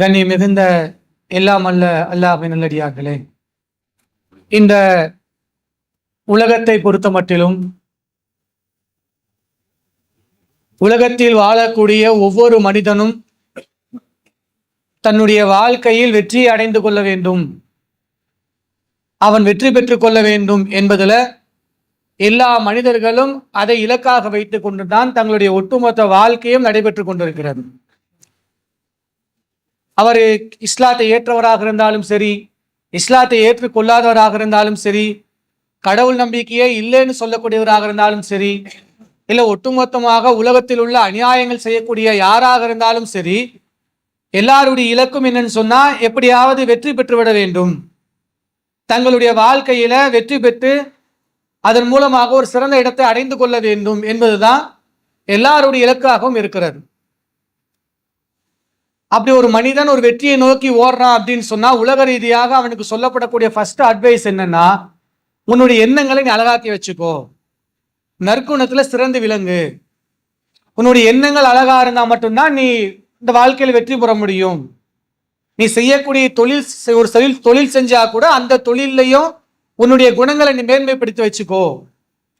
கனி மிகுந்த எல்லாம் அல்ல அல்லாஹின் நல்லடியார்களே. இந்த உலகத்தை பொறுத்த மட்டிலும் உலகத்தில் வாழக்கூடிய ஒவ்வொரு மனிதனும் தன்னுடைய வாழ்க்கையில் வெற்றி அடைந்து கொள்ள வேண்டும். அவன் வெற்றி பெற்றுக் கொள்ள வேண்டும் என்பதில் எல்லா மனிதர்களும் அதை இலக்காக வைத்துக் கொண்டுதான் தங்களுடைய ஒட்டுமொத்த வாழ்க்கையும் நடைபெற்றுக் கொண்டிருக்கிறது. அவர் இஸ்லாத்தை ஏற்றவராக இருந்தாலும் சரி இஸ்லாத்தை ஏற்றுக்கொள்ளாதவராக இருந்தாலும் சரி கடவுள் நம்பிக்கையே இல்லைன்னு சொல்லக்கூடியவராக இருந்தாலும் சரி இல்லை ஒட்டுமொத்தமாக உலகத்தில் உள்ள அநியாயங்கள் செய்யக்கூடிய யாராக இருந்தாலும் சரி எல்லாருடைய இலக்கும் என்னன்னு சொன்னால் எப்படியாவது வெற்றி பெற்றுவிட வேண்டும். தங்களுடைய வாழ்க்கையில வெற்றி பெற்று அதன் மூலமாக ஒரு சிறந்த இடத்தை அடைந்து கொள்ள வேண்டும் என்பதுதான் எல்லாருடைய இலக்காகவும் இருக்கிறது. அப்படி ஒரு மனிதன் ஒரு வெற்றியை நோக்கி ஓடுறான் அப்படின்னு சொன்னா உலக ரீதியாக அவனுக்கு சொல்லப்படக்கூடிய ஃபர்ஸ்ட் அட்வைஸ் என்னன்னா உன்னுடைய எண்ணங்களை நீ அழகாக்கி வச்சுக்கோ. நற்குணத்துல சிறந்து விளங்கு. உன்னுடைய எண்ணங்கள் அழகா இருந்தா மட்டும்தான் நீ இந்த வாழ்க்கையில் வெற்றி பெற முடியும். நீ செய்யக்கூடிய தொழில் ஒரு தொழில் தொழில் செஞ்சா கூட அந்த தொழிலையும் உன்னுடைய குணங்களை நீ மேன்மைப்படுத்தி வச்சுக்கோ.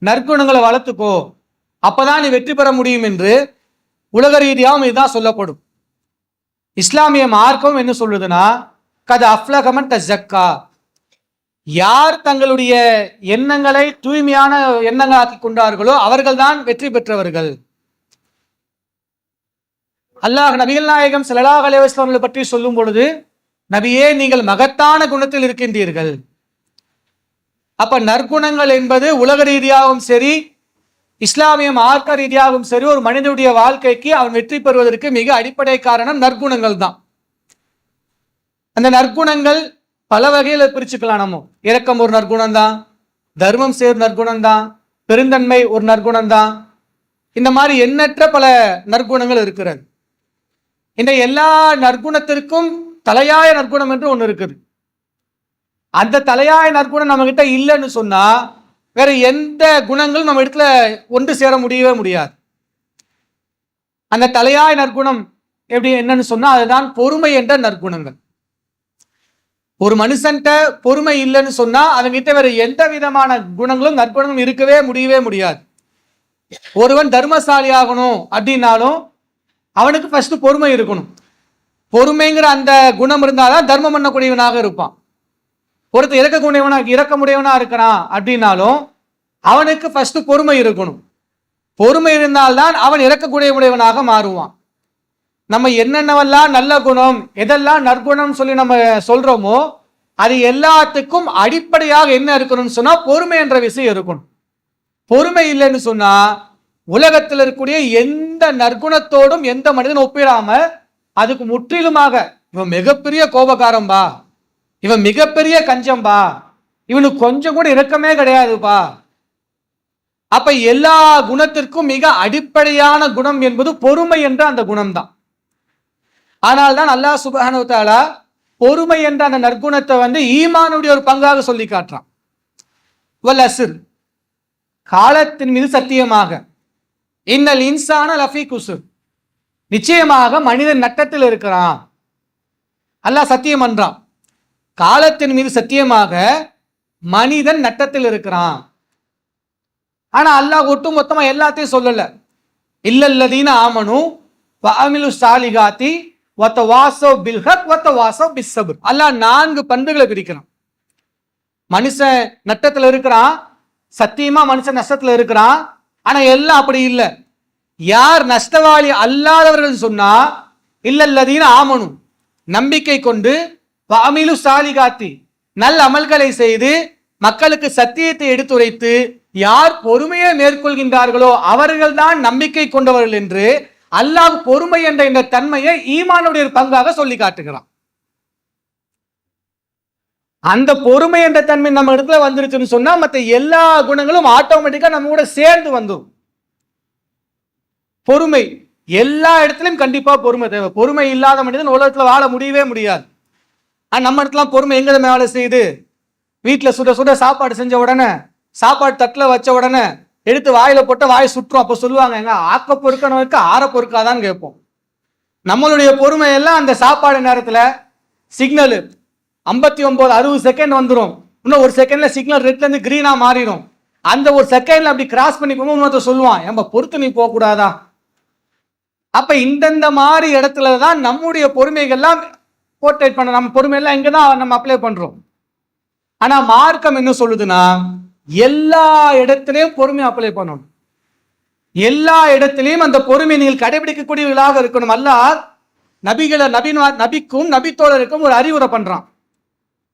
நற்குணங்களை வளர்த்துக்கோ. அப்பதான் நீ வெற்றி பெற முடியும் என்று உலக ரீதியாகவும் இதுதான் சொல்லப்படும். இஸ்லாமிய மார்க்கம் என்ன சொல்லுதுன்னா கது அஃப்லகமன் ஜக்கா. யார் தங்களுடைய எண்ணங்களை தூய்மையான எண்ணங்களாக்கி கொண்டார்களோ அவர்கள்தான் வெற்றி பெற்றவர்கள். அல்லாஹ் நபிகள் நாயகம் ஸல்லல்லாஹு அலைஹி பற்றி சொல்லும் பொழுது நபியே நீங்கள் மகத்தான குணத்தில் இருக்கின்றீர்கள். அப்ப நற்குணங்கள் என்பது உலக ரீதியாகவும் சரி இஸ்லாமியம் ஆர்க்க ரீதியாகவும் சரி ஒரு மனிதனுடைய வாழ்க்கைக்கு அவன் வெற்றி பெறுவதற்கு மிக அடிப்படை காரணம் நற்குணங்கள் தான். அந்த நற்குணங்கள் பல வகையில பிரிச்சுக்கலாம் நம்ம. இரக்கம் ஒரு நற்குணம் தான் தர்மம் சேர் நற்குணம் தான் பெருந்தன்மை ஒரு நற்குணம் தான். இந்த மாதிரி எண்ணற்ற பல நற்குணங்கள் இருக்கிறது. இந்த எல்லா நற்குணத்திற்கும் தலையாய நற்குணம் என்று ஒன்று இருக்குது. அந்த தலையாய நற்குணம் நம்ம கிட்ட இல்லைன்னு சொன்னா வேற எந்த குணங்களும் நம்ம இடத்துல ஒன்று சேர முடியவே முடியாது. அந்த தலையாய நற்குணம் எப்படி என்னன்னு சொன்னா அதுதான் பொறுமை என்ற நற்குணங்கள். ஒரு மனுஷன்கிட்ட பொறுமை இல்லைன்னு சொன்னா அவன்கிட்ட வேற எந்த விதமான குணங்களும் நற்குணங்களும் இருக்கவே முடியவே முடியாது. ஒருவன் தர்மசாலி ஆகணும் அப்படின்னாலும் அவனுக்கு ஃபர்ஸ்ட் பொறுமை இருக்கணும். பொறுமைங்கிற அந்த குணம் இருந்தாதான் தர்மம் பண்ணக்கூடியவனாக இருப்பான். ஒருத்தர் இறக்கக்கூடியவனா இறக்கமுடையவனா இருக்கிறான் அப்படின்னாலும் அவனுக்கு ஃபர்ஸ்ட் பொறுமை இருக்கணும். பொறுமை இருந்தால்தான் அவன் இறக்கக்கூடியவனாக மாறுவான். நம்ம என்னென்னவெல்லாம் நல்ல குணம் எதெல்லாம் நற்குணம் சொல்லி நம்ம சொல்றோமோ அது எல்லாத்துக்கும் அடிப்படையாக என்ன இருக்கணும்னு சொன்னா பொறுமை என்ற விஷயம் இருக்கணும். பொறுமை இல்லைன்னு சொன்னா உலகத்தில் இருக்கக்கூடிய எந்த நற்குணத்தோடும் எந்த மனிதன் ஒப்பிடாம அதுக்கு முற்றிலுமாக இவன் மிகப்பெரிய கோபக்காரம்பா இவன் மிகப்பெரிய கஞ்சம்பா. இவனுக்கு கொஞ்சம் கூட இரக்கமே கிடையாதுப்பா. அப்ப எல்லா குணத்திற்கும் மிக அடிப்படையான குணம் என்பது பொறுமை என்ற அந்த குணம்தான். ஆனால் தான் அல்லாஹ் சுப்ஹானஹு பொறுமை என்ற அந்த நற்குணத்தை வந்து ஈமானுடைய ஒரு பங்காக சொல்லி காட்டுறான். வல் அஸ்ர். காலத்தின் மீது சத்தியமாக. இன்னல் இன்சான லஃபி குசுர் நிச்சயமாக மனிதன் நட்டத்தில் இருக்கிறான். அல்லாஹ் சத்தியம் பண்றான். காலத்தின் மீது சத்தியமாக மனிதன் நட்டத்தில் இருக்கிறான். ஆனா அல்லாஹ் ஒட்டு மொத்தமா எல்லாத்தையும் சொல்லல. இல்லல்லதீன ஆமனு அமிலு சாலிகாத்தி ஒத்த வாசோ பில்ஹக் ஒத்த வாசோ பிஸ்ஸபர். அல்லாஹ் நான்கு பண்புகளை பிரிக்கிறான். மனுஷன் நட்டத்தில் இருக்கிறான் சத்தியமா மனுஷன் நஷ்டத்தில் இருக்கிறான் ஆனா எல்லாம் அப்படி இல்லை. யார் நஷ்டவாளி அல்லாதவர்கள் சொன்னா இல்லல்லதீன ஆமனு நம்பிக்கை கொண்டு வாமிலு சாலிகாத்தி. நல்ல அமல்களை செய்து மக்களுக்கு சத்தியத்தை எடுத்துரைத்து யார் பொறுமையை மேற்கொள்கின்றார்களோ அவர்கள்தான் நம்பிக்கை கொண்டவர்கள் என்று அல்லாஹ் பொறுமை என்ற இந்த தன்மையை ஈமானுடைய பங்காக சொல்லி காட்டுகிறான். அந்த பொறுமை என்ற தன்மை நம்ம இடத்துல வந்துருச்சுன்னு சொன்னா மற்ற எல்லா குணங்களும் ஆட்டோமேட்டிக்கா நம்ம கூட சேர்ந்து வந்துடும் பொறுமை. எல்லா இடத்துலயும் கண்டிப்பா பொறுமை தேவை. பொறுமை இல்லாத மனிதன் உலகத்துல வாழ முடியவே முடியாது. ஆனால் நம்ம இடத்துல பொறுமை எங்க நம்ம வேலை செய்யுது? வீட்டில் சுட சுட சாப்பாடு செஞ்ச உடனே சாப்பாடு தட்டில் வச்ச உடனே எடுத்து வாயில் போட்டு வாய் சுற்றும் அப்போ சொல்லுவாங்க எங்க ஆக்க பொறுக்கணும் ஆற பொறுக்காதான்னு கேட்போம். நம்மளுடைய பொறுமையெல்லாம் அந்த சாப்பாடு நேரத்தில் சிக்னலு ஐம்பத்தி ஒம்பது அறுபது செகண்ட் வந்துடும் இன்னும் ஒரு செகண்டில் சிக்னல் ரெட்லேருந்து க்ரீனாக மாறிடும் அந்த ஒரு செகண்டில் அப்படி கிராஸ் பண்ணி போகும்போது இன்னொருத்தர் சொல்லுவான் ஏன்பா பொறுத்து நீ போகக்கூடாதா? அப்போ இந்தந்த மாதிரி இடத்துல தான் நம்முடைய பொறுமைகள்லாம் போர்ட்ரேட் பண்ண நம்ம பொறுமையெல்லாம் இங்கே தான் நம்ம அப்ளை பண்ணுறோம் ஆனால் மார்க்கம் என்ன சொல்லுதுன்னா எல்லா இடத்துலையும் பொறுமை அப்ளை பண்ணணும். எல்லா இடத்திலையும் அந்த பொறுமை நீங்கள் கடைபிடிக்கக்கூடியவர்களாக இருக்கணும். அல்லாஹ் நபிகளை நபி நபிக்கும் நபித்தோழருக்கும் ஒரு அறிவுரை பண்ணுறான்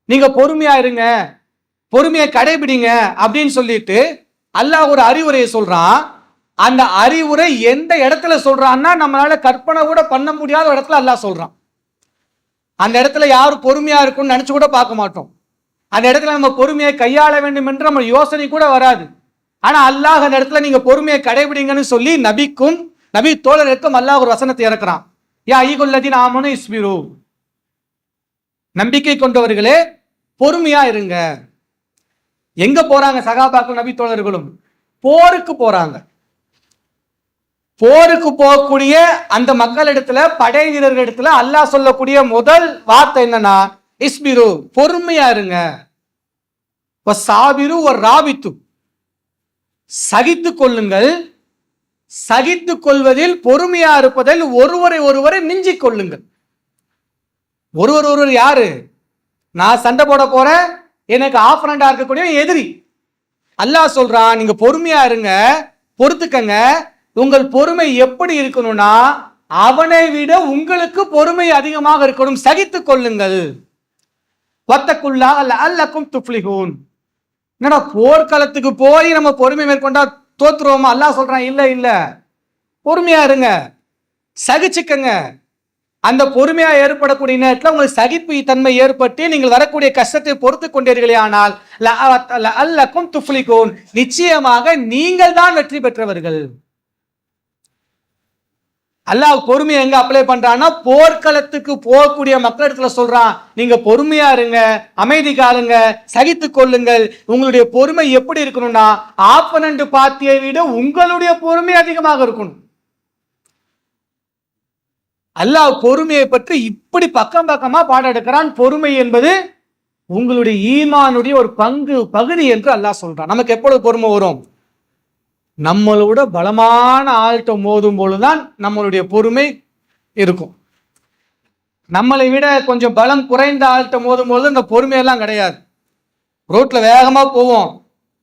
நீங்கள் பொறுமையாக இருங்க பொறுமையை கடைபிடிங்க அப்படின்னு சொல்லிட்டு அல்லாஹ் ஒரு அறிவுரையை சொல்கிறான் அந்த அறிவுரை எந்த இடத்துல சொல்கிறான்னா நம்மளால கற்பனை கூட பண்ண முடியாத இடத்துல அல்லாஹ் சொல்கிறான் அந்த இடத்துல யாரும் பொறுமையாக இருக்கும்னு நினச்சி கூட பார்க்க மாட்டோம். அந்த இடத்துல நம்ம பொறுமையை கையாள வேண்டும் என்று நம்ம யோசனை கூட வராது. ஆனால் அல்லாஹ் அந்த இடத்துல நீங்கள் பொறுமையை கடைபிடிங்கன்னு சொல்லி நபிக்கும் நபி தோழருக்கும் அல்லாஹ் ஒரு வசனத்தை இறக்குறான். யா ஈகுல்லதீன் ஆமனு இஸ்மிரு நம்பிக்கை கொண்டவர்களே பொறுமையா இருங்க. எங்க போறாங்க சகாபாக்கள் நபி தோழர்களும்? போருக்கு போறாங்க. போருக்கு போகக்கூடிய அந்த மக்களிடத்துல படை வீரர்களிடத்துல அல்லாஹ் சொல்லக்கூடிய முதல் வார்த்தை என்னன்னா இஸ்பிரு பொறுமையா இருங்க. சாபிரு ஒரு ராபித்து சகித்து கொள்ளுங்கள். சகித்து கொள்வதில் பொறுமையா இருப்பதில் ஒருவரை ஒருவரை மிஞ்சி கொள்ளுங்கள். ஒருவர் ஒருவர் யாரு? நான் சண்டை போட போறேன் எனக்கு ஆப்பரண்டா இருக்கக்கூடிய எதிரி. அல்லாஹ் சொல்றான் நீங்க பொறுமையா இருங்க பொறுத்துக்கங்க. உங்கள் பொறுமை எப்படி இருக்கணும்னா அவனை விட உங்களுக்கு பொறுமை அதிகமாக இருக்கணும். சகித்துக் கொள்ளுங்கள். வத்தக்குள்ளா அல்ல அல்லக்கும் துப்ளிகூன் என்னடா போர்க்களத்துக்கு போய் நம்ம பொறுமை மேற்கொண்டா தோத்துருவோமா? அல்லா சொல்றான் இல்ல இல்ல. பொறுமையா இருங்க. சகிச்சுக்கங்க. அந்த பொறுமையா ஏற்படக்கூடிய நேரத்தில் உங்களுக்கு சகிப்பு தன்மை ஏற்பட்டு நீங்கள் வரக்கூடிய கஷ்டத்தை பொறுத்து கொண்டீர்களே ஆனால் அல்லக்கும் துஃப்ளிகூன் நிச்சயமாக நீங்கள் தான் வெற்றி பெற்றவர்கள். அல்லாஹ் பொறுமையை எங்க அப்ளை பண்றான்னா போர்க்களத்துக்கு போகக்கூடிய மக்களிடத்துல சொல்றான் நீங்க பொறுமையா இருங்க அமைதி காலுங்க சகித்து கொள்ளுங்கள். உங்களுடைய பொறுமை எப்படி இருக்கணும்னா ஆப்பனண்டு பாத்தியை விட உங்களுடைய பொறுமை அதிகமாக இருக்கணும். அல்லாஹ் பொறுமையை பற்றி இப்படி பக்கம் பக்கமா பாடம் எடுக்கிறான். பொறுமை என்பது உங்களுடைய ஈமானுடைய ஒரு பங்கு பகுதி என்று அல்லாஹ் சொல்றான். நமக்கு எப்பொழுது பொறுமை வரும்? நம்மளோட பலமான ஆள்கிட்ட மோதும் பொழுதுதான் நம்மளுடைய பொறுமை இருக்கும். நம்மளை விட கொஞ்சம் பலம் குறைந்த ஆள்கிட்ட மோதும் பொழுது இந்த பொறுமையெல்லாம் கிடையாது. ரோட்டில் வேகமாக போவோம்.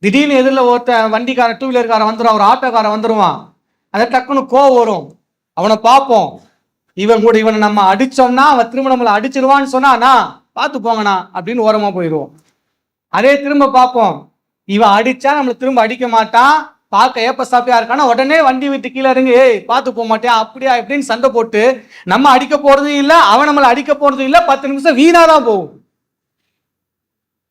திடீர்னு எதிரில் ஒருத்தன் வண்டிக்காரன் டூ வீலர்காரன் வந்துடும் ஒரு ஆட்டோக்காரன் வந்துடுவான் அதை டக்குன்னு கோவம் வரும். அவனை பார்ப்போம். இவன் கூட இவனை நம்ம அடித்தோம்னா அவன் திரும்ப நம்மளை அடிச்சிருவான்னு சொன்னானா பார்த்து போங்கண்ணா அப்படின்னு ஓரமாக போயிடுவோம். அதே திரும்ப பார்ப்போம். இவன் அடித்தா நம்மளை திரும்ப அடிக்க மாட்டான். பார்க்க ஏப்ப சாப்பியா இருக்கானா? உடனே வண்டி விட்டு கீழே இறங்கி ஏய் பார்த்து போக மாட்டேன் அப்படியா? இப்படின்னு சண்டை போட்டு நம்ம அடிக்க போறதும் இல்லை அவன் நம்மளை அடிக்க போறதும் இல்லை பத்து நிமிஷம் வீணா தான் போகும்.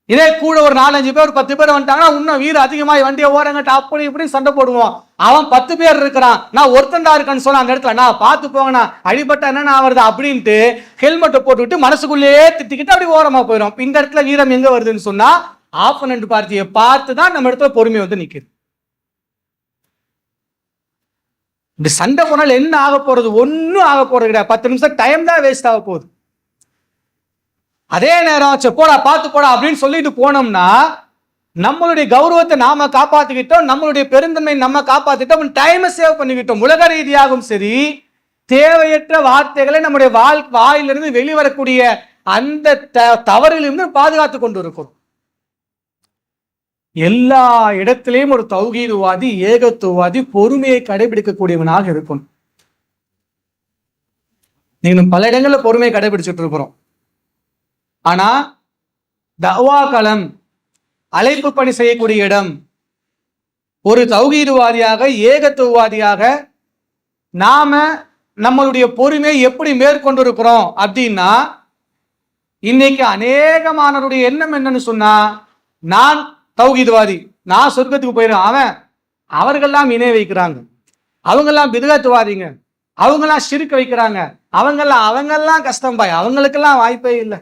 இதே கூட ஒரு நாலஞ்சு பேர் ஒரு பத்து பேர் வந்துட்டாங்கன்னா இன்னும் வீடு அதிகமாக வண்டியை ஓரங்கட்ட அப்படி இப்படின்னு சண்டை போடுவோம். அவன் பத்து பேர் இருக்கிறான். நான் ஒருத்தண்டா இருக்கான்னு சொன்ன அந்த இடத்துல நான் பார்த்து போங்கண்ணா. அடிபட்ட என்னென்ன வருது அப்படின்ட்டு ஹெல்மெட்டை போட்டுவிட்டு மனசுக்குள்ளேயே திட்டிக்கிட்டு அப்படி ஓரமாக போயிடும் இந்த இடத்துல வீரம் எங்கே வருதுன்னு சொன்னால் ஆப்பனண்ட் பார்ட்டியை பார்த்து தான் நம்ம இடத்துல பொறுமை வந்து நிற்குது இந்த சண்டை போனால் என்ன ஆக போறது? ஒன்றும் ஆக போறது கிடையாது. பத்து நிமிஷம் டைம் தான் வேஸ்ட் ஆக போகுது. அதே நேரம் சரி போடா பார்த்து போடா அப்படின்னு சொல்லிட்டு போனோம்னா நம்மளுடைய கௌரவத்தை நாம காப்பாத்திக்கிட்டோம் நம்மளுடைய பெருந்தன்மை நம்ம காப்பாத்திட்டோம் டைமை சேவ் பண்ணிக்கிட்டோம். உலக ரீதியாகவும் சரி தேவையற்ற வார்த்தைகளை நம்முடைய வாழ் வாயிலிருந்து வெளிவரக்கூடிய அந்த த- தவறிலிருந்து பாதுகாத்து கொண்டு இருக்கிறோம். எல்லா இடத்திலையும் ஒரு தௌகீதுவாதி ஏகத்துவாதி பொறுமையை கடைபிடிக்கக்கூடியவனாக இருக்கும். நீங்களும் பல இடங்களில் பொறுமையை கடைபிடிச்சிட்டு இருக்கிறோம். ஆனா தவா களம் அழைப்பு பணி செய்யக்கூடிய இடம் ஒரு தௌகீதுவாதியாக ஏகத்துவவாதியாக நாம நம்மளுடைய பொறுமையை எப்படி மேற்கொண்டு இருக்கிறோம் அப்படின்னா இன்னைக்கு அநேகமானவருடைய எண்ணம் என்னன்னு சொன்னா நான் தௌகீதுவாதி நான் சொர்க்கத்துக்கு போயிடுவேன் அவன் அவர்கள்லாம் இணை வைக்கிறாங்க. அவங்கெல்லாம் பிதுகத்துவாதிங்க. அவங்கெல்லாம் சிரிக்க வைக்கிறாங்க. அவங்கெல்லாம் அவங்கெல்லாம் கஷ்டம் பாய். அவங்களுக்கெல்லாம் வாய்ப்பே இல்லை.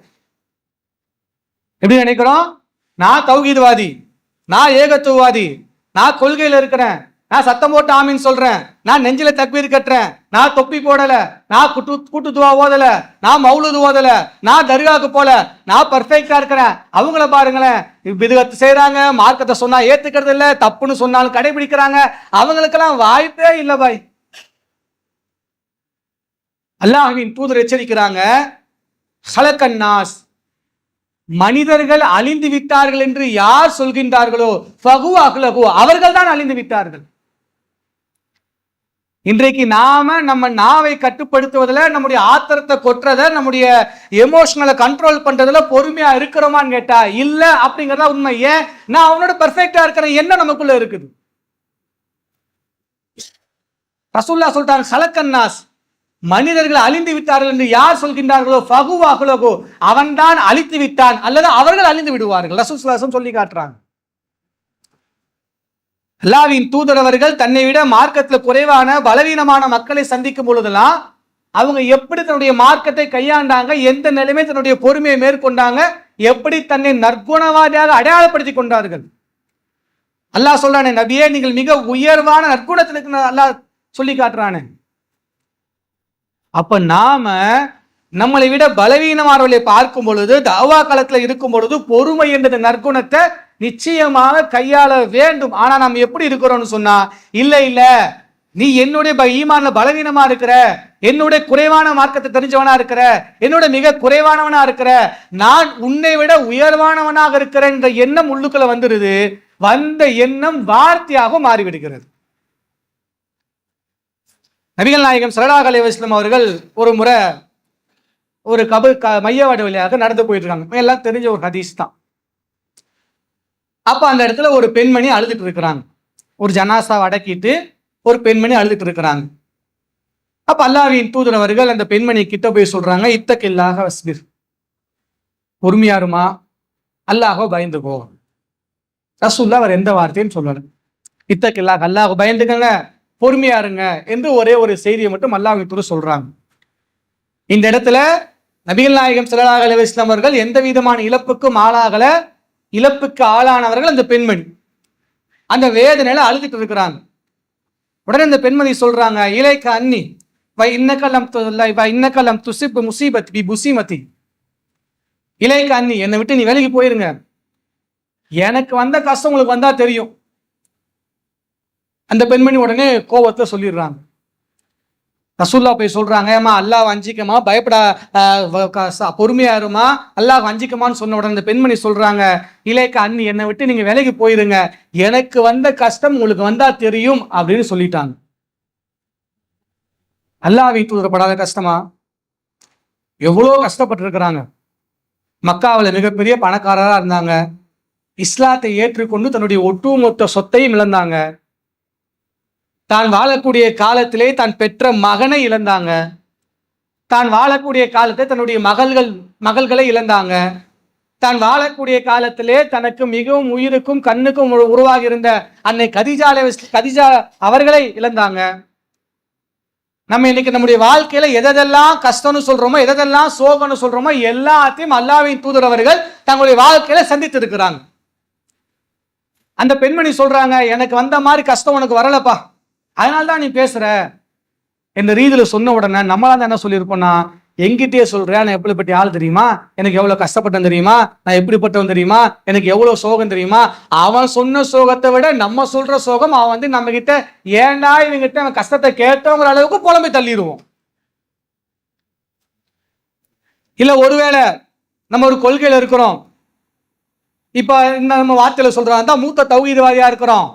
எப்படி நினைக்கிறோம்? நான் தௌகீதுவாதி நான் ஏகத்துவவாதி. நான் கொள்கையில் இருக்கிறேன். நான் சத்தம் போட்டு ஆமின்னு சொல்றேன். நான் நெஞ்சில தக்பீர் கட்டுறேன். நான் தொப்பி போடல. நான் குட்டு கூட்டுதுவா ஓதல. நான் மவுளுது ஓதல. நான் தர்காவுக்கு போல. நான் பர்ஃபெக்டா இருக்கிறேன். அவங்கள பாருங்களேன். விதகத்து செய்யறாங்க மார்க்கத்தை சொன்னா ஏத்துக்கிறது இல்லை. தப்புன்னு சொன்னாலும் கடைபிடிக்கிறாங்க. அவங்களுக்கெல்லாம் வாய்ப்பே இல்லை பாய். அல்லாஹின் தூதர் எச்சரிக்கிறாங்க. ஹலக்கன்னாஸ். மனிதர்கள் அழிந்து விட்டார்கள் என்று யார் சொல்கின்றார்களோ ஃபகு அஹ்லகு அவர்கள் தான் அழிந்து விட்டார்கள். இன்றைக்கு நாம நம்ம நாவை கட்டுப்படுத்துவதில் நம்முடைய ஆத்திரத்தை கொட்டுறத நம்முடைய எமோஷனலை கண்ட்ரோல் பண்றதுல பொறுமையா இருக்கிறோமான்னு கேட்டா இல்ல அப்படிங்கறதா உண்மை. ஏன்? நான் அவனோட பெர்ஃபெக்டா இருக்கிற என்ன நமக்குள்ள இருக்குது? ரசூல்லா சொல்லிட்டாங்க ஹலக்கன்னாஸ் மனிதர்கள் அழிந்து விட்டார்கள் என்று யார் சொல்கின்றார்களோ ஃபகுவாகுலகோ அவன்தான் அழித்து விட்டான் அல்லது அவர்கள் அழிந்து விடுவார்கள். ரசூசுல்லாசம் சொல்லி காட்டுறாங்க. அல்லாவின் தூதரவர்கள் தன்னை விட மார்க்கத்தில் குறைவான பலவீனமான மக்களை சந்திக்கும் பொழுதெல்லாம் அவங்க எப்படி தன்னுடைய மார்க்கத்தை கையாண்டாங்க எந்த நிலைமை தன்னுடைய பொறுமையை மேற்கொண்டாங்க எப்படி தன்னை நற்குணவாதியாக அடையாளப்படுத்தி கொண்டார்கள். அல்லாஹ் சொல்றானே நபியே நீங்கள் மிக உயர்வான நற்குணத்தில் அல்லாஹ் சொல்லி காட்டுறானே. அப்ப நாம நம்மளை விட பலவீனமானவர்களை பார்க்கும் பொழுது தாவா காலத்துல இருக்கும் பொழுது பொறுமை என்ற நற்குணத்தை நிச்சயமாக கையாள வேண்டும். ஆனா நாம் எப்படி இருக்கிறோம்னு சொன்னா இல்ல இல்ல நீ என்னுடைய ப- ஈமான்ல பலவீனமா இருக்கிற என்னுடைய குறைவான மார்க்கத்தை தெரிஞ்சவனா இருக்கிற என்னோட மிக குறைவானவனா இருக்கிற நான் உன்னை விட உயர்வானவனாக இருக்கிறேன் என்ற எண்ணம் உள்ளுக்குள்ள வந்துருது. வந்த எண்ணம் வார்த்தையாக மாறிவிடுகிறது. நபிகள் நாயகம் சரடாக அலைவாஸ்லம் அவர்கள் ஒரு முறை ஒரு கபு க மையவாடு வழியாக நடந்து போயிட்டு இருக்காங்க. எல்லாம் தெரிஞ்ச ஒரு ஹதீஸ் தான். அப்போ அந்த இடத்துல ஒரு பெண்மணி அழுதுட்டு இருக்கிறாங்க. ஒரு ஜனாசாவை அடக்கிட்டு ஒரு பெண்மணி அழுதுட்டு இருக்கிறாங்க. அப்போ அல்லாவின் தூதர் அவர்கள் அந்த பெண்மணி கிட்ட போய் சொல்றாங்க இத்தக்கில்லாக வஸ்பிர். பொறுமையாருமா அல்லாஹோ பயந்துக்கோ. ரசூல்லா அவர் எந்த வார்த்தையும் சொல்லல. இத்தக்கில்லாக அல்லாஹோ பயந்துக்கங்க பொறுமையா இருங்க என்று ஒரே ஒரு செய்தியை மட்டும் அல்லாஹின் தூதர் சொல்றாங்க. இந்த இடத்துல நபிகள் நாயகம் சிலராக அலைஹி அவர்கள் எந்த விதமான இழப்புக்கும் ஆளாகல. இழப்புக்கு ஆளானவர்கள் அந்த பெண்மணி. அந்த வேதனையில அழுதுட்டு இருக்கிறாங்க. உடனே இந்த பெண்மணி சொல்றாங்க இலைக்கு அன்னி வை இன்னக்கலம் வை இன்னக்கலம் துசிப்பு முசீபத் பி புசிமதி. இலைக்கு அன்னி என்னை விட்டு நீ வேலைக்கு போயிருங்க. எனக்கு வந்த கஷ்டம் உங்களுக்கு வந்தா தெரியும். அந்த பெண்மணி உடனே கோவத்தை சொல்லிடுறாங்க. ரசூல்லா போய் சொல்றாங்க ஏமா அல்லாஹ் வஞ்சிக்கமா? பயப்படா பொறுமையா இருமா அல்லாஹ் வஞ்சிக்கமான்னு சொன்ன உடனே அந்த பெண்மணி சொல்றாங்க இலைக்க அண்ணி என்னை விட்டு நீங்க வேலைக்கு போயிருங்க. எனக்கு வந்த கஷ்டம் உங்களுக்கு வந்தா தெரியும் அப்படின்னு சொல்லிட்டாங்க. அல்லாஹ்வின் தூதரப்படாத கஷ்டமா? எவ்வளோ கஷ்டப்பட்டு இருக்கிறாங்க மக்காவில் மிகப்பெரிய பணக்காரராக இருந்தாங்க. இஸ்லாத்தை ஏற்றுக்கொண்டு தன்னுடைய ஒட்டுமொத்த சொத்தையும் இழந்தாங்க. தான் வாழக்கூடிய காலத்திலே தான் பெற்ற மகனை இழந்தாங்க. தான் வாழக்கூடிய காலத்தை தன்னுடைய மகள்கள் மகள்களை இழந்தாங்க. தான் வாழக்கூடிய காலத்திலே தனக்கு மிகவும் உயிருக்கும் கண்ணுக்கும் உரு- உருவாகி இருந்த அன்னை கதிஜா கதிஜா அவர்களை இழந்தாங்க. நம்ம இன்னைக்கு நம்முடைய வாழ்க்கையில எதெல்லாம் கஷ்டம்னு சொல்றோமோ எதெல்லாம் சோகம்னு சொல்றோமோ எல்லாத்தையும் அல்லாவின் தூதர் அவர்கள் தங்களுடைய வாழ்க்கையில சந்தித்து இருக்கிறாங்க. அந்த பெண்மணி சொல்றாங்க எனக்கு வந்த மாதிரி கஷ்டம் உனக்கு வரலப்பா. அதனால தான் நீ பேசுற. என்ற ரீதியில் சொன்ன உடனே நம்மளாம் தான் என்ன சொல்லியிருப்போம்னா எங்கிட்டே சொல்றேன் நான் எப்படிப்பட்ட ஆள் தெரியுமா? எனக்கு எவ்வளோ கஷ்டப்பட்டேன் தெரியுமா? நான் எப்படிப்பட்டவன் தெரியுமா? எனக்கு எவ்வளோ சோகம் தெரியுமா? அவன் சொன்ன சோகத்தை விட நம்ம சொல்ற சோகம் அவன் வந்து நம்ம கிட்ட ஏண்டா இவங்கிட்ட அவன் கஷ்டத்தை கேட்டோங்கிற அளவுக்கு புலம்பி தள்ளிடுவோம். இல்லை ஒருவேளை நம்ம ஒரு கொள்கையில் இருக்கிறோம். இப்போ இந்த நம்ம வார்த்தையில் சொல்கிறோம் தான் மூத்த தௌகீதவாதியாக இருக்கிறோம்.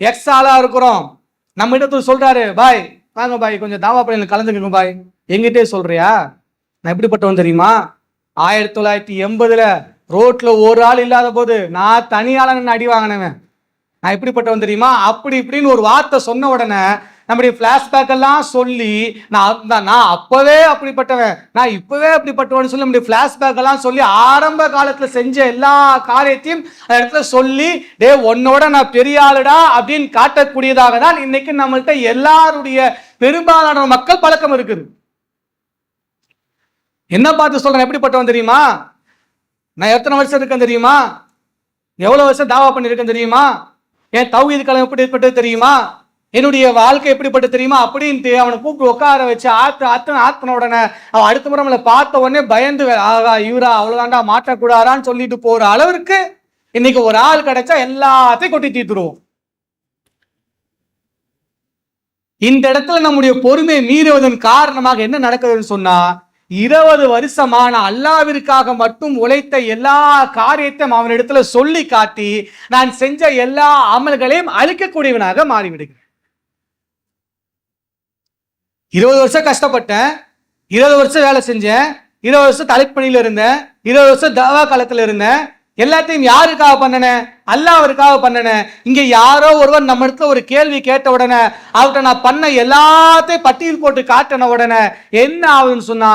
எக்ஸ் இருக்கிறோம். நம்ம இடத்துல சொல்றாரு பாய் வாங்க பாய் கொஞ்சம் தாவா பள்ளியில் கலந்துக்கங்க பாய். எங்கிட்டே சொல்றியா? நான் எப்படிப்பட்டவன் தெரியுமா? ஆயிரத்தி தொள்ளாயிரத்தி எண்பதுல ரோட்ல ஒரு ஆள் இல்லாத போது நான் தனியாளன் அடி வாங்கினவன். நான் எப்படிப்பட்டவன் தெரியுமா? அப்படி இப்படின்னு ஒரு வார்த்தை சொன்ன உடனே நம்முடைய ஃப்ளாஷ்பேக் எல்லாம் சொல்லி நான் நான் நான் அப்பவே அப்படிப்பட்டவன். நான் இப்பவே அப்படிப்பட்டவன் சொல்லி நம்முடைய ஃப்ளாஷ்பேக் எல்லாம் சொல்லி ஆரம்ப காலத்தில் செஞ்ச எல்லா காரியத்தையும் அந்த இடத்துல சொல்லி டே உன்னோட நான் பெரிய ஆளுடா அப்படின்னு காட்டக்கூடியதாக தான் இன்னைக்கு நம்மள்கிட்ட எல்லாருடைய பெரும்பாலான மக்கள் பழக்கம் இருக்குது. என்ன பார்த்து சொல்றேன்? எப்படிப்பட்டவன் தெரியுமா? நான் எத்தனை வருஷம் இருக்கேன் தெரியுமா? எவ்வளவு வருஷம் தாவா பண்ணியிருக்கேன் தெரியுமா? என் தௌஹீது கலம் எப்படி ஏற்பட்டது தெரியுமா? என்னுடைய வாழ்க்கை எப்படிப்பட்டு தெரியுமா? அப்படின்ட்டு அவனை கூப்பிட்டு உட்கார வச்சு ஆத்து ஆத்து ஆத்தின உடனே அவன் அடுத்த முறை நம்மளை பார்த்த உடனே பயந்து ஆகா இவரா அவ்வளோதாண்டா மாற்றக்கூடாதான்னு சொல்லிட்டு போற அளவிற்கு இன்னைக்கு ஒரு ஆள் கிடைச்சா எல்லாத்தையும் கொட்டி தீர்த்துருவோம். இந்த இடத்துல நம்முடைய பொறுமையை மீறுவதன் காரணமாக என்ன நடக்குதுன்னு சொன்னா இருபது வருஷமான அல்லாவிற்காக மட்டும் உழைத்த எல்லா காரியத்தையும் அவனிடத்துல சொல்லி காட்டி நான் செஞ்ச எல்லா அமல்களையும் அழிக்கக்கூடியவனாக மாறிவிடுகிறேன். இருபது வருஷம் கஷ்டப்பட்டேன் இருபது வருஷம் வேலை செஞ்சேன் இருபது வருஷம் தலைப்பணியில் இருந்தேன் இருபது வருஷம் தவா காலத்தில் இருந்தேன். எல்லாத்தையும் யாருக்காக பண்ணனேன்? அல்லாவிற்காக பண்ணனேன். இங்க யாரோ ஒருவர் நம்ம இடத்துல ஒரு கேள்வி கேட்ட உடனே அவர்கிட்ட நான் பண்ண எல்லாத்தையும் பட்டியல் போட்டு காட்டின உடனே என்ன ஆகுதுன்னு சொன்னா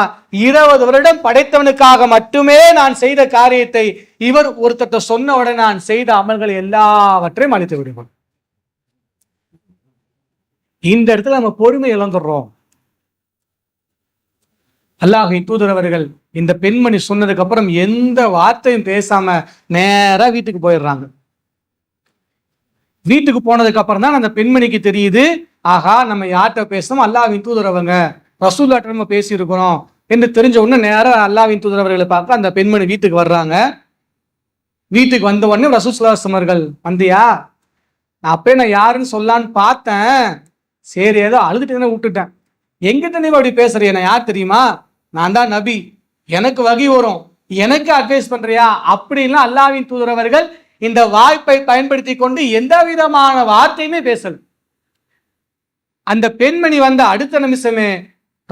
இருபது வருடம் படைத்தவனுக்காக மட்டுமே நான் செய்த காரியத்தை இவர் ஒருத்தட்ட சொன்ன உடனே நான் செய்த அமல்கள் எல்லாவற்றையும் அழித்து விடுவோம் இந்த இடத்துல நம்ம பொறுமை இழந்துடுறோம். அல்லாஹின் தூதரவர்கள் இந்த பெண்மணி சொன்னதுக்கு அப்புறம் எந்த வார்த்தையும் பேசாம நேரா வீட்டுக்கு போயிடுறாங்க. வீட்டுக்கு போனதுக்கு அப்புறம் தான் அந்த பெண்மணிக்கு தெரியுது ஆஹா நம்ம யார்கிட்ட பேசணும்? அல்லாஹ்வின் தூதரவங்க ரசூல்லாட்ட நம்ம பேசியிருக்கிறோம் என்று தெரிஞ்ச உடனே நேரா அல்லாஹ்வின் தூதரவர்களை பார்க்க அந்த பெண்மணி வீட்டுக்கு வர்றாங்க. வீட்டுக்கு வந்த உடனே ரசூசுல்லாசம் அவர்கள் வந்தியா நான் அப்பயே நான் யாருன்னு சொல்லான்னு பார்த்தேன். சரி ஏதோ அழுதுட்டு தானே விட்டுட்டேன். எங்கிட்ட நீ அப்படி பேசுறிய? நான் யார் தெரியுமா? நான் தான் நபி. எனக்கு வகி வரும். எனக்கு அட்வைஸ் பண்றியா? அப்படின்லாம் அல்லாவின் தூதரவர்கள் இந்த வாய்ப்பை பயன்படுத்தி கொண்டு எந்த விதமான வார்த்தையுமே பேசல. அந்த பெண்மணி வந்த அடுத்த நிமிஷமே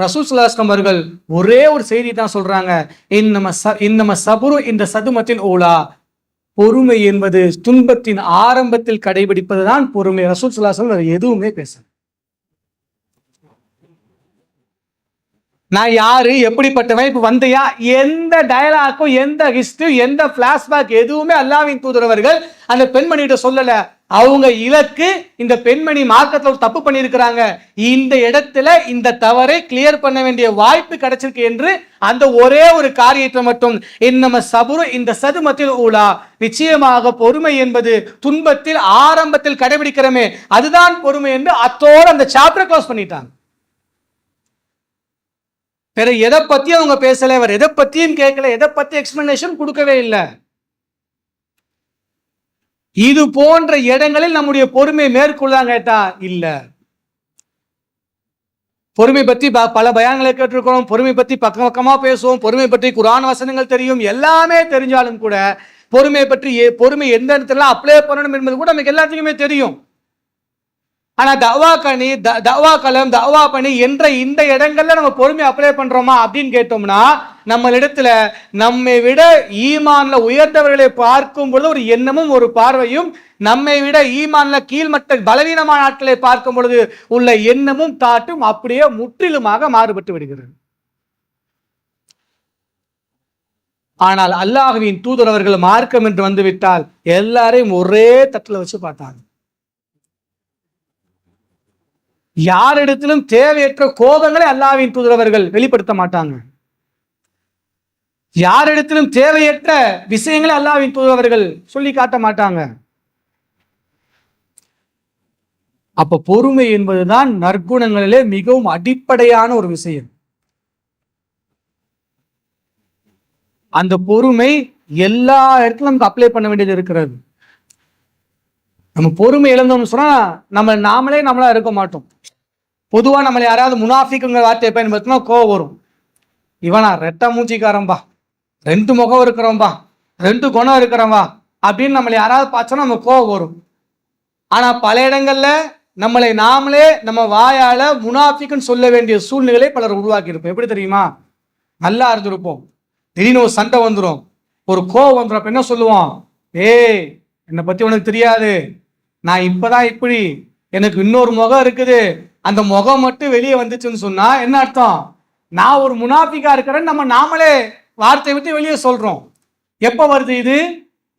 ரசூசுல்லாஸ்லம் அவர்கள் ஒரே ஒரு செய்தி தான் சொல்றாங்க. இன்னம ச இன்னம சபுரு இந்த சதுமத்தின் ஓலா. பொறுமை என்பது துன்பத்தின் ஆரம்பத்தில் கடைபிடிப்பதுதான் பொறுமை. ரசூல் சுல்லாசம் எதுவுமே பேசல. நான் யாரு? எப்படிப்பட்டவன்? இப்போ வந்தையா? எந்த டயலாக்கும் எந்த ஹிஸ்டரி எந்த பிளாஷ்பேக் எதுவுமே அல்லாவின் தூதரவர்கள் அந்த பெண்மணிகிட்ட சொல்லல. அவங்க இலக்கு இந்த பெண்மணி மார்க்கத்தில் ஒரு தப்பு பண்ணியிருக்கிறாங்க. இந்த இடத்துல இந்த தவறை கிளியர் பண்ண வேண்டிய வாய்ப்பு கிடைச்சிருக்கு என்று அந்த ஒரே ஒரு காரியத்தை மட்டும் இன்னம சபுரு இந்த சதுமத்தில் ஊழா. நிச்சயமாக பொறுமை என்பது துன்பத்தில் ஆரம்பத்தில் கடைபிடிக்கிறமே. அதுதான் பொறுமை என்று அத்தோடு அந்த சாப்டர் க்ளோஸ் பண்ணிட்டாங்க. வேற எதை பத்தியும் அவங்க பேசல அவர் எதை பத்தியும் கேட்கல எதை பத்தி எக்ஸ்பிளனேஷன் கொடுக்கவே இல்லை. இது போன்ற இடங்களில் நம்முடைய பொறுமை மேற்கொள்ளாங்க கேட்டா இல்ல. பொறுமை பத்தி ப- பல பயான்களை கேட்டிருக்கிறோம். பொறுமை பத்தி பக்கம் பக்கமா பேசுவோம். பொறுமை பற்றி குரான் வசனங்கள் தெரியும். எல்லாமே தெரிஞ்சாலும் கூட பொறுமை பற்றி எ- பொறுமை எந்த இடத்துல அப்ளை பண்ணணும் என்பது கூட நமக்கு எல்லாத்துக்குமே தெரியும். ஆனால் தவா கனி த- தவா கலம் தவா பணி என்ற இந்த இடங்கள்ல நம்ம பொறுமையை அப்ளை பண்ணுறோமா அப்படின்னு கேட்டோம்னா நம்மளிடத்துல நம்மை விட ஈமான்ல உயர்ந்தவர்களை பார்க்கும் பொழுது ஒரு எண்ணமும் ஒரு பார்வையும் நம்மை விட ஈமான்ல கீழ்மட்ட பலவீனமான ஆட்களை பார்க்கும் பொழுது உள்ள எண்ணமும் தாட்டும் அப்படியே முற்றிலுமாக மாறுபட்டு விடுகிறது. ஆனால் அல்லாஹுவின் தூதரவர்கள் மார்க்கம் என்று வந்துவிட்டால் எல்லாரையும் ஒரே தட்டில் வச்சு பார்த்தாங்க. யாரிடத்திலும் தேவையற்ற கோபங்களை அல்லாவின் தூதரவர்கள் வெளிப்படுத்த மாட்டாங்க. யாரிடத்திலும் தேவையற்ற விஷயங்களை அல்லாவின் தூதரவர்கள் சொல்லி காட்ட மாட்டாங்க. அப்ப பொறுமை என்பதுதான் நற்குணங்களிலே மிகவும் அடிப்படையான ஒரு விஷயம். அந்த பொறுமை எல்லா இடத்துலும் நமக்கு அப்ளை பண்ண வேண்டியது இருக்கிறது. நம்ம பொறுமை இழந்தோம்னு சொன்னா நம்ம நாமளே நம்மளா இருக்க மாட்டோம். பொதுவாக நம்மளை யாராவது முனாஃபிக்குங்கிற வார்த்தையை பயன்படுத்தினா கோவம் வரும். இவனா ரெட்ட மூச்சிக்காரன்பா ரெண்டு முகம் இருக்கிறவன்பா ரெண்டு குணம் இருக்கிறவன்பா அப்படின்னு நம்மளை யாராவது பார்த்தோன்னா நம்ம கோவம் வரும். ஆனால் பல இடங்களில் நம்மளை நாமளே நம்ம வாயால் முனாஃபிக்குன்னு சொல்ல வேண்டிய சூழ்நிலை பலர் உருவாக்கியிருப்போம் எப்படி தெரியுமா? நல்லா இருந்திருப்போம் திடீர்னு ஒரு சண்டை வந்துடும் ஒரு கோவம் வந்துடும் என்ன சொல்லுவோம்? ஏய் என்னை பற்றி உனக்கு தெரியாது. நான் இப்போதான் இப்படி எனக்கு இன்னொரு முகம் இருக்குது. அந்த முகம் மட்டும் வெளியே வந்துச்சுன்னு சொன்னா என்ன அர்த்தம்? நான் ஒரு முனாஃபிக்கா இருக்கிறேன்னு நம்ம நாமளே வார்த்தை விட்டு வெளியே சொல்றோம். எப்ப வருது இது?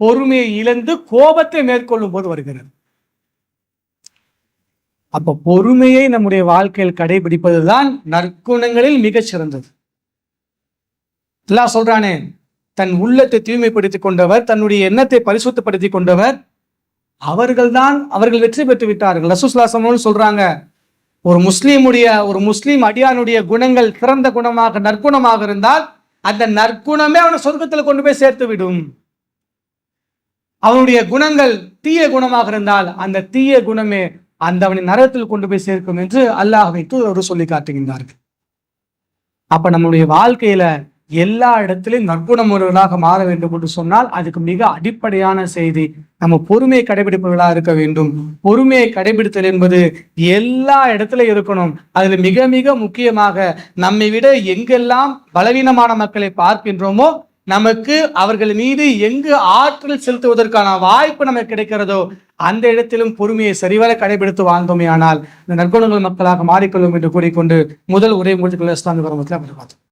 பொறுமையை இழந்து கோபத்தை மேற்கொள்ளும் போது வருகிறது. அப்ப பொறுமையை நம்முடைய வாழ்க்கையில் கடைபிடிப்பதுதான் நற்குணங்களில் மிகச் சிறந்தது. எல்லாம் சொல்றானே தன் உள்ளத்தை தூய்மைப்படுத்திக் கொண்டவர் தன்னுடைய எண்ணத்தை பரிசுத்தப்படுத்திக் கொண்டவர் அவர்கள்தான் அவர்கள் வெற்றி பெற்று விட்டார்கள். ரசூஸ்லாசமோன்னு சொல்றாங்க ஒரு முஸ்லீமுடைய ஒரு முஸ்லீம் அடியானுடைய குணங்கள் சிறந்த குணமாக நற்குணமாக இருந்தால் அந்த நற்குணமே அவனை சொர்க்கத்தில் கொண்டு போய் சேர்த்து விடும். அவனுடைய குணங்கள் தீய குணமாக இருந்தால் அந்த தீய குணமே அந்த அவனை நரகத்தில் கொண்டு போய் சேர்க்கும் என்று அல்லாஹ் வைத்து அவர் சொல்லி காட்டுகின்றார்கள். அப்ப நம்மளுடைய வாழ்க்கையில எல்லா இடத்திலும் ஒருவராக மாற வேண்டும் என்று சொன்னால் அதுக்கு மிக அடிப்படையான செய்தி. நம்ம பொறுமையை கடைபிடிப்பவர்களாக இருக்க வேண்டும். பொறுமையை கடைபிடித்தல் என்பது எல்லா இடத்துல இருக்கணும். அதுல மிக மிக முக்கியமாக நம்மை விட எங்கெல்லாம் பலவீனமான மக்களை பார்க்கின்றோமோ நமக்கு அவர்கள் மீது எங்கு ஆற்றல் செலுத்துவதற்கான வாய்ப்பு நமக்கு கிடைக்கிறதோ அந்த இடத்திலும் பொறுமையை சரிவர கடைபிடித்து வாழ்ந்தோமே ஆனால் இந்த நற்குணங்கள் மக்களாக மாறிக்கொள்ளும் என்று கூறிக்கொண்டு முதல் உரை முடித்துக்கொள்ள இஸ்லாமிய பார்த்தோம்